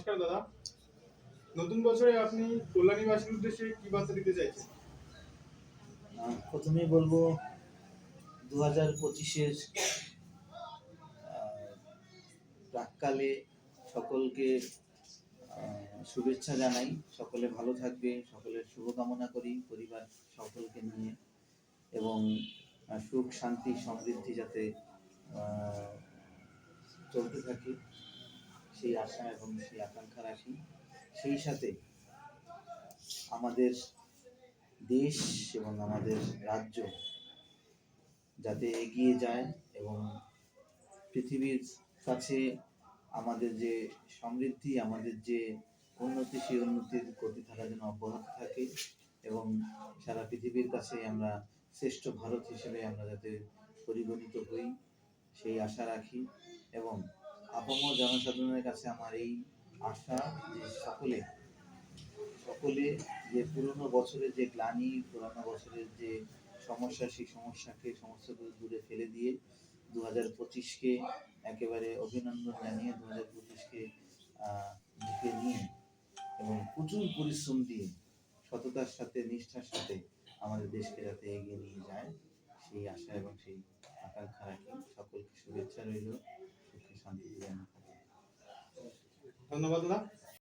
নমস্কার দাদা। নতুন বছরে আপনি কল্যাণীবাসীর উদ্দেশ্যে কি বার্তা দিতে চাইছেন? প্রথমেই বলব দু হাজার পঁচিশের প্রাককালে সকলকে শুভেচ্ছা জানাই। সকলে ভালো থাকবে, সকলের শুভকামনা করি, পরিবার সকলকে নিয়ে। এবং সুখ, শান্তি, সমৃদ্ধি যাতে চলতে থাকে। সেই আশা এবং সেই আকাঙ্ক্ষা রাখি সেই সাথে আমাদের দেশ এবং আমাদের রাজ্য যাতে এগিয়ে যায় এবং পৃথিবীর কাছে আমাদের যে সমৃদ্ধি, আমাদের যে উন্নতি, সেই উন্নতির গতি থাকা যেন অব্যাহত থাকে এবং সারা পৃথিবীর কাছে আমরা শ্রেষ্ঠ ভারত হিসেবে আমরা যাতে পরিগণিত হই, সেই আশা রাখি এবং আপামর জনসাধারণের কাছে আমার এই আশা যে সকলে সকলে যে পুরনো বছরের যে গ্লানি, পুরনো বছরের যে সমস্যা, সেই সমস্যাকে সমস্যাগুলো দূরে ফেলে দিয়ে দু হাজার পঁচিশকে একেবারে অভিনন্দন জানিয়ে দু হাজার পঁচিশকে বুকে নিয়ে এবং প্রচুর পরিশ্রম দিয়ে সততার সাথে, নিষ্ঠার সাথে আমাদের দেশকে যাতে এগিয়ে নিয়ে যায়, সেই আশা এবং সেই আকাঙ্ক্ষা রাখি। সকলকে শুভেচ্ছা রইল সুখে শান্তি দিয়ে আমি থাকি। ধন্যবাদ দাদা।